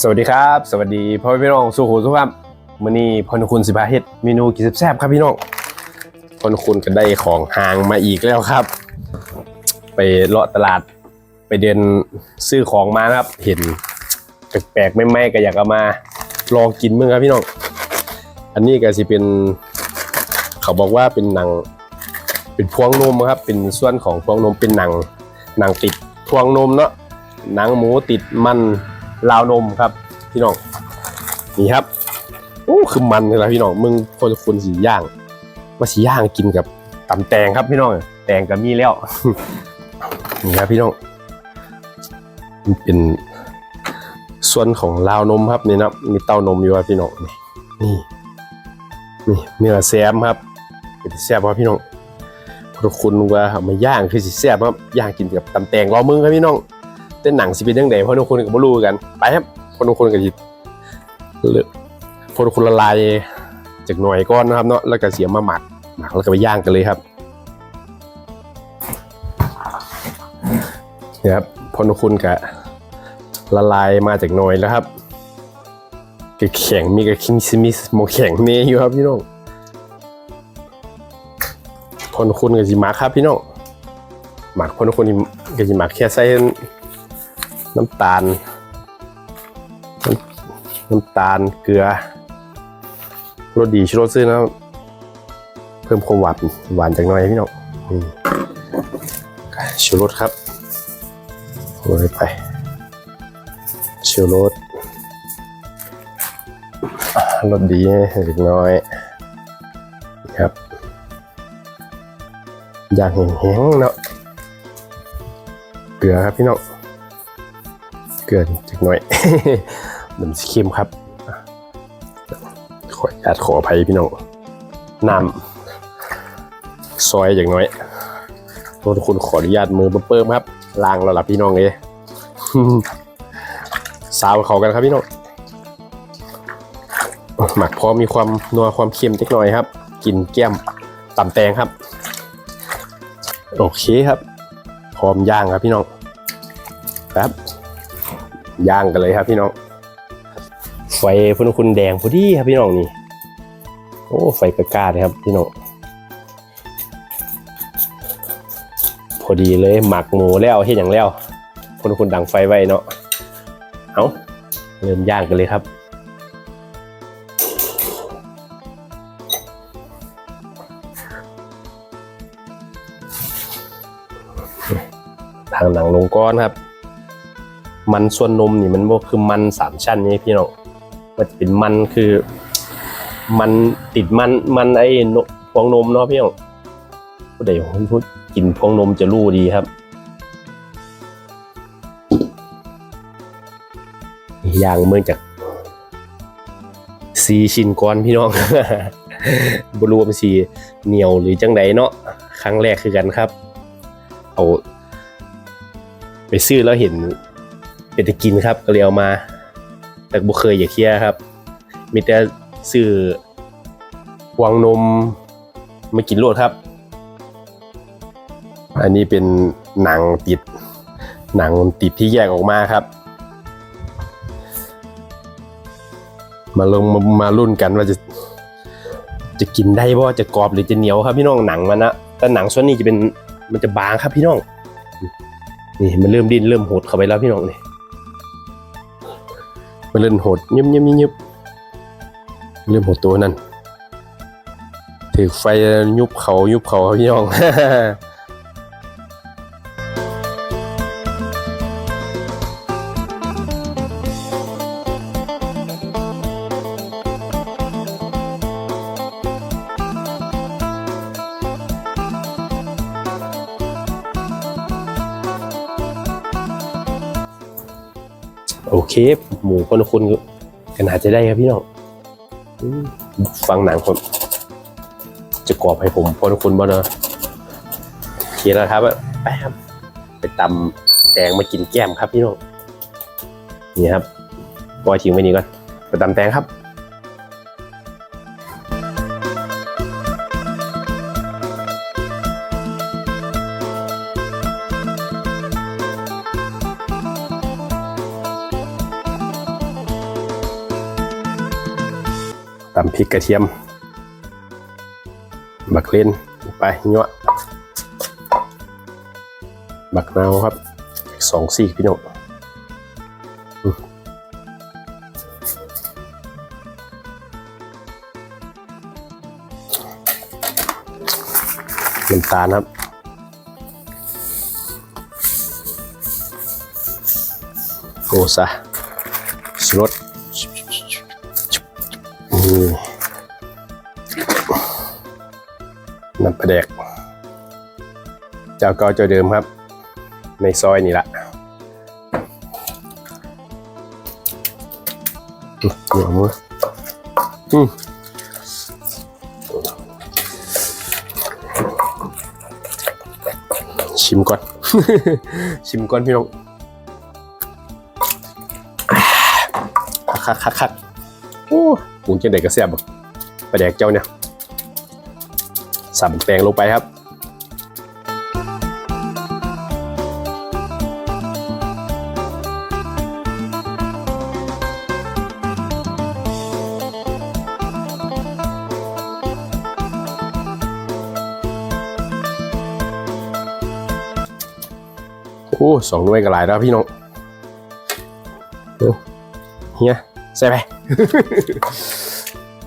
สวัสดีครับ สวัสดีพ่อพี่น้องสุขุมสุขภาพมื้อนี้พอนุคุณสิพาเฮ็ดเมนูกินแซ่บครับพี่น้องพอนุคุณก็ได้ของหางมาอีกแล้วครับ ไปเลาะตลาดไปเดินซื้อของมาครับ เห็นแปลกๆไม่ไม่ๆก็อยากเอามาลองกินมึงครับพี่น้องอันนี้ก็สิเป็น เขาบอกว่าเป็นหนัง เป็นพวงนมครับ เป็นส่วนของพวงนมเป็นหนังหนังติดพวงนมเนาะหนังหมูติดมัน ลาวนมครับ พี่น้องนี่ครับโอ้คือมันเลยนะพี่น้องมึงคนคนสีย่าง มาสีย่างกินกับตำแตงครับพี่น้องแตงก็มีแล้วนี่ครับพี่น้องมันเป็นส่วนของลาวนมครับนี่นะมีเต้านมอยู่ครับพี่น้องนี่ นี่เนื้อแซมครับเป็นแซ่บครับพี่น้องทุกคนว่ามาย่างคือสิแซ่บครับย่างกินกับตำแตงรอมึงครับพี่น้อง แต่หนังสิเป็นยังไงเพราะทุกคนก็บ่รู้กัน ไปครับเพราะทุกคนก็สิเลือกพราะทุกคนละลายจากหน่อยก้อนนะครับเนาะแล้วก็เสียมาหมักหมักแล้วก็ไปย่างกันเลยครับนี่ครับพราะทุกคนก็ละลายมาจากหน่อยแล้วครับก็แข็งมีกับคิงซิมิสโมแข็งเนยอยู่ครับพี่น้องคนคุณกับสิหมักครับพี่น้องหมักคนคุณกับสิหมักแค่ใส่ น้ำตาลน้ำน้ำตาลเกลือรสดีชูรซื้อนะครับเพิ่มความหวานหวานจากหน่อยพี่น้องอืมชูรสครับโรยไปชูรสรสดีเล็กน้อยครับอย่างแห้งๆเนาะเกลือครับพี่น้อง เกลือจักหน่อยมันสิเค็มครับขออนุญาตขออภัยพี่น้องน้ำซอยอย่างน้อยทุกคนขออนุญาตมือเปิ้มๆครับล้างแล้วล่ะพี่น้องเลยสาวเขากันครับพี่น้องหมักพอมีความนัวความเค็มเล็กน้อยครับกินแก้มตำแตงครับ โอเคครับ พร้อมย่างครับพี่น้องครับ ย่างกันเลยครับพี่น้อง ไฟพุนคุณแดงพอดีครับพี่น้องนี่ โอ้ไฟกระกาเลยครับพี่น้อง พอดีเลยหมักหมูแล้วเห็นอย่างแล้วพุนคุณดังไฟไว้เนาะ เอาเริ่มย่างกันเลยครับทางหนังลงก้อนครับ มันส่วนนมนี่มันบ่คือมันสามชั้นนี่พี่น้องมันจะเป็นมันคือ มันติดมันมันไอ้พวงนมเนาะพี่น้องผู้ใดพูดกินพวงนมจะรู้ดีครับย่างเมื่อจากสีชิ้นก้อนพี่น้องบรวมสีเหนียวหรือจังใดเนาะครั้งแรกคือกันครับ เอา ไปซื้อแล้วเห็น เป็นตะกินครับก็เลยเอามา แต่บุเคยอย่าเคียครับ มีแต่ซื้อวางนมมากินโลดครับ อันนี้เป็นหนังติด หนังติดที่แยกออกมาครับ มาลงมามารุ่นกันว่าจะ จะกินได้บ่จะกรอบหรือจะเหนียวครับพี่น้องหนังมันนะแต่หนังส่วนนี้จะเป็นมันจะบางครับพี่น้อง นี่มันเริ่มดิ้นเริ่มหดเข้าไปแล้วพี่น้องนี่ มันเล่นโหดยิบยิบยิบยิบเริ่มหดตัวนั่นถือไฟยุบเขายุบเขาพี่น้อง โอเคหมูคนละคนก็น่าจะได้ครับพี่น้องฟังหนังผมจะกรอบให้ผมพอทุกคนบ่เนอะโอเคแล้วครับไปครับไปตำแตงมากินแก้มครับพี่น้องนี่ครับปล่อยทิ้งไว้นี่ก่อนไปตำแตงครับ ตำพริกกระเทียม บักเล่นไปเนาะบักนาวครับสองสี่พี่น้องน้ำตาลครับโอซะสรส เจ้าก่าเจ้าเดิมครับ ในซอยนี่ละหัวมืออืมชิมก่อน ชิมก่อนพี่น้องคักคักคักโอ้ปรุงเช่นเด็กก็แซ่บบ่ปลาแดกเจ้าเนี่ยสับแตงลงไปครับ โอ้สองหน่วยก็หลายแล้วพี่น้องเฮียใส่ไป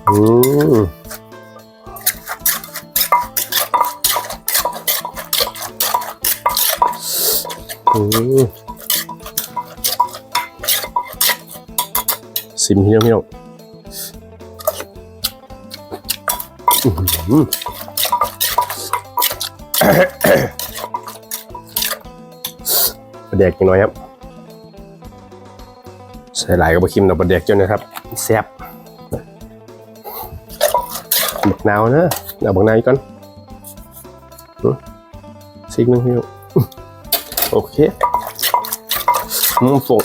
อืมอืมซิมพี่น้องพี่น้องอื้อหือปลา แดกนิดหน่อยครับใส่หลายกับบะคิมดอกปลาแดกจนนะครับแซ่บบักนาวนะเอาบักนาวอีกก่อนซิกหนึงพี่น้องโอเคอืมส่ง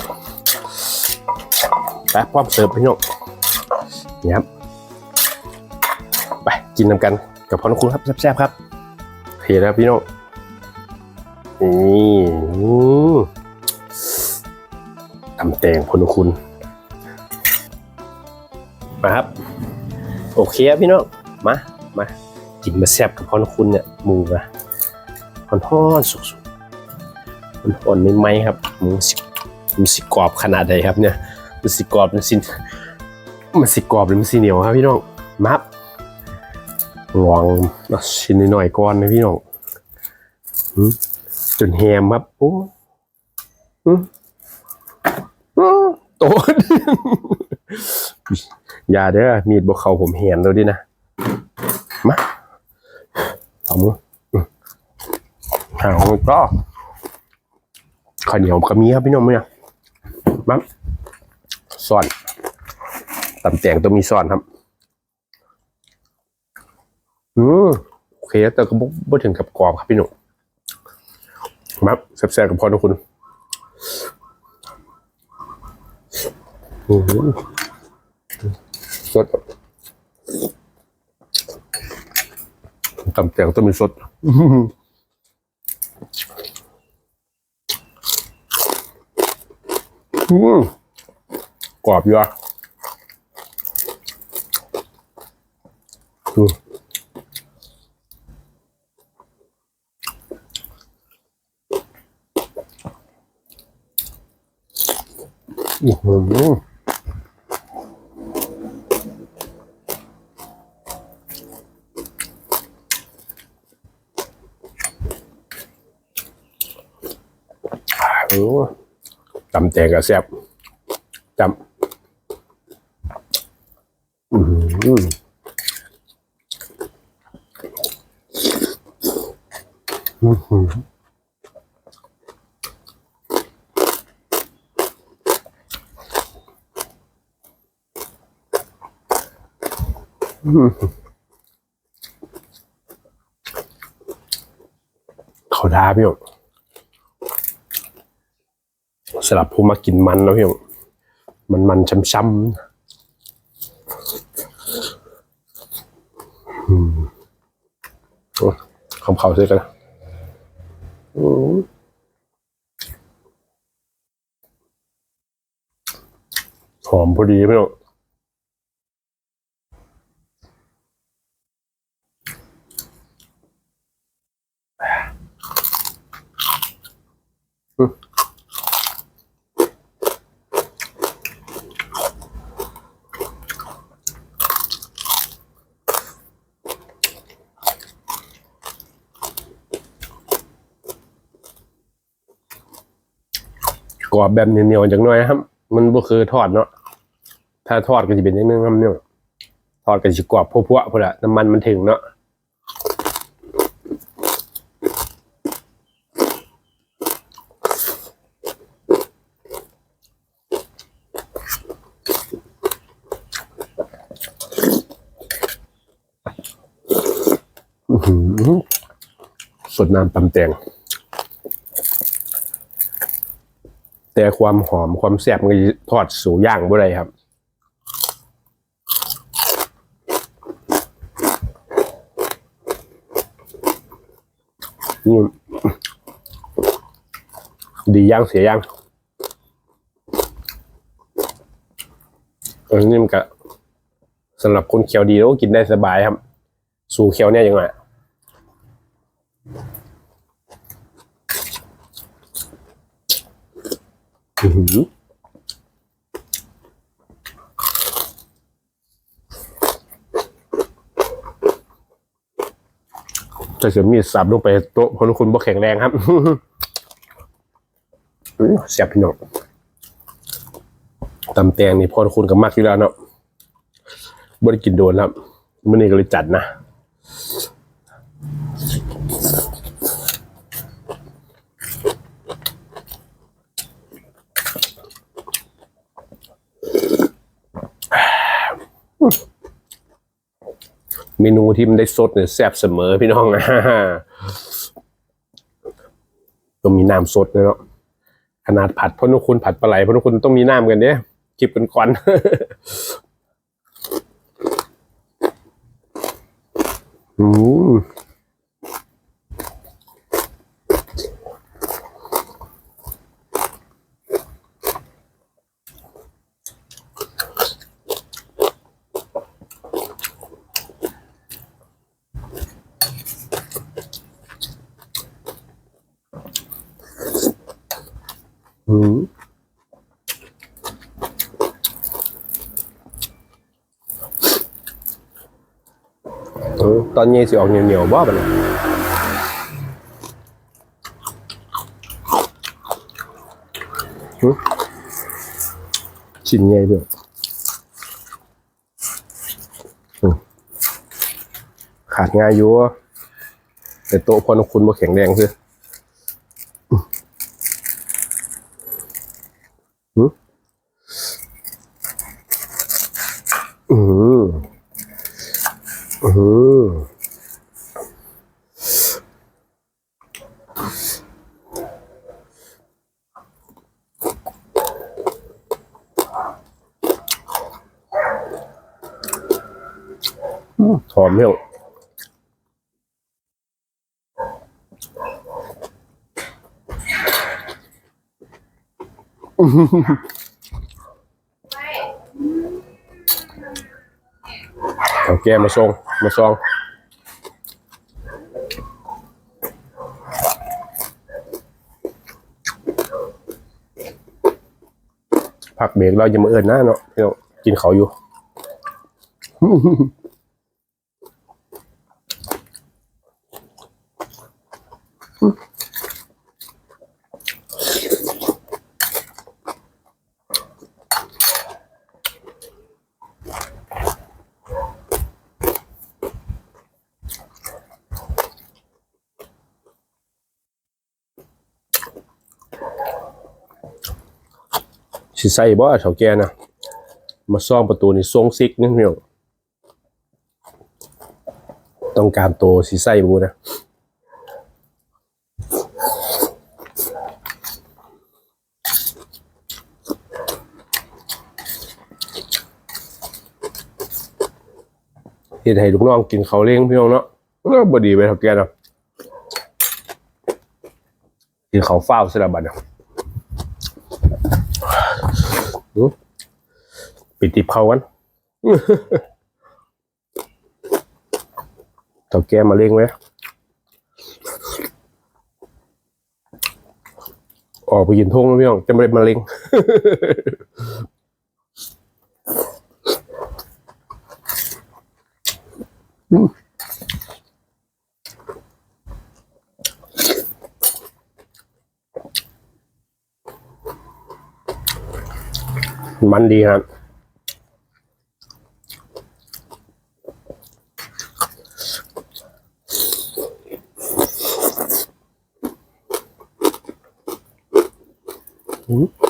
ไปพร้อมเสิร์ฟพี่น้องนี่ครับไปกินนำกันกับพ่อนุคุณครับแซ่บๆครับเคแล้วพี่น้อง นี่อืมตำแตงพลคุณมาครับ โอเคครับพี่น้อง มา มากินมาแซ่บกับพลคุณเนี่ยหมูนะหอนห้อนสุกๆมันอ่อนไม่ไหมครับหมูสิมันสิกรอบขนาดใดครับเนี่ยมันสิกรอบมันสิมันสิกรอบหรือมันสิเหนียวครับพี่น้องมาครับลองเอาชิ้นหน่อยๆก่อนนะพี่น้องอืม จนแฮมครับโอ้อืมอืมโตดอย่าเด้อมีดบกเขาผมแหนแล้วดินะ มาเอามืออืมหางก็ข้าวเหนียวก็มีครับพี่น้องเนี่ยมาซอนตำแตงต้องมีซอนครับ อืมโอเคแต่ก็บ่บ่ถึงกับกรอบครับพี่หนุ่ม ครับแซ่บๆกับพ่อทุกคนอื้อหือสดตำแตงต้องมีสดอื้อหืออื้อกรอบอยู่อะอืม อื้อหือโอ้ตำแตงก็แซ่บจำอือหืออื้อหือ เขาท้าพี่หยกสลับผู้มากินมันแล้วพี่หยกมันมันช้ำๆอืมโอ้ยคำเขาใช่กันนะอืมหอมพอดีพี่หยก กรอบแบบเหนียวๆจังหน่อยครับ มันบ่คือทอดเนาะถ้าทอดก็จะเป็นอย่างนึงครับเนี่ยทอดก็จะกรอบพวกๆพุ่นละน้ำมันมันถึงเนาะสดน้ำตำแตง แต่ความหอมความแซ่บมันทอดสู่ย่างบ่ได้ครับนี่ดีย่างเสียย่างออนี่มันก็สำหรับคนเคียวดีแล้วก็กินได้สบายครับ สู่เคี้ยวเนี่ยยังไงอื้อหือ จะเสียมีดสับลงไปโต๊ะคนคุณบ่แข็งแรงครับเสียบพี่น้องตำแตงนี่พอคุณกับมักอยู่แล้วเนาะบ่ได้กินโดนครับมื่อนี้ก็เลยจัดนะ เมนูที่มันได้สดเนี่ยแซ่บเสมอพี่น้องนะต้องมีน้ำสดเลยเนาะขนาดผัดพ่อนุคุณผัดปลาไหลพ่อนุคุณต้องมีน้ำกันเนี่ยจิบกันก่อน อืม อืมเออตอนเย็นสิออกเหนียวๆบ่ปะเนี่ยหึชิ้นใหญ่ด้วยอืมขาดง่ายอยู่แต่โต๊ะพอนุคุณบ่แข็งแรงคืออื หอมเที่ยวเอาแก้มาส่งมาซองผักเบรกเราจะมาเอินหน้าเนาะพี่น้องกินเขาอยู่ สิใส่บ่เฒ่าแกนะมาซ่อมประตูนี่ทรงซิกนึงพี่น้องต้องการโตสิใส่บ่นะ เฮ็ดให้ลูกน้องกินเขาเลี้ยงพี่น้องเนาะเออบ่ดีไปเฒ่าแก่เนาะกินเขาวฟ้าวซะแล้วบัดเนาะปิดติบเขากันเต่าแกมาเลี้ยงไว้ออกไปกินทุ่งแล้วพี่น้องจะไม่ได้มะเร็ง มันดีครับอืม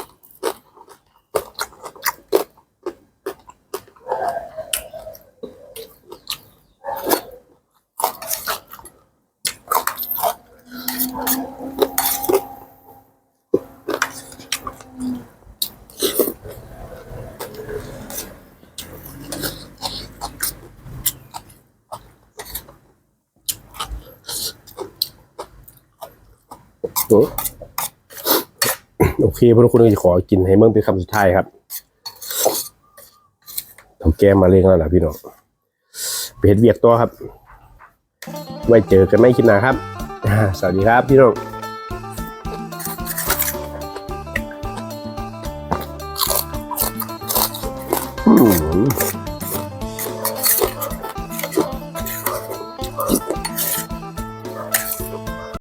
โอเคพวกคุณจะขอกินให้เมื่อเป็นคำสุดท้ายครับท่าแก้มาเลี้ยงแล้วนะพี่น้องไปเห็ดเวียกตัวครับ ไว้เจอกันไม่คิดนาครับ สวัสดีครับพี่น้องอืม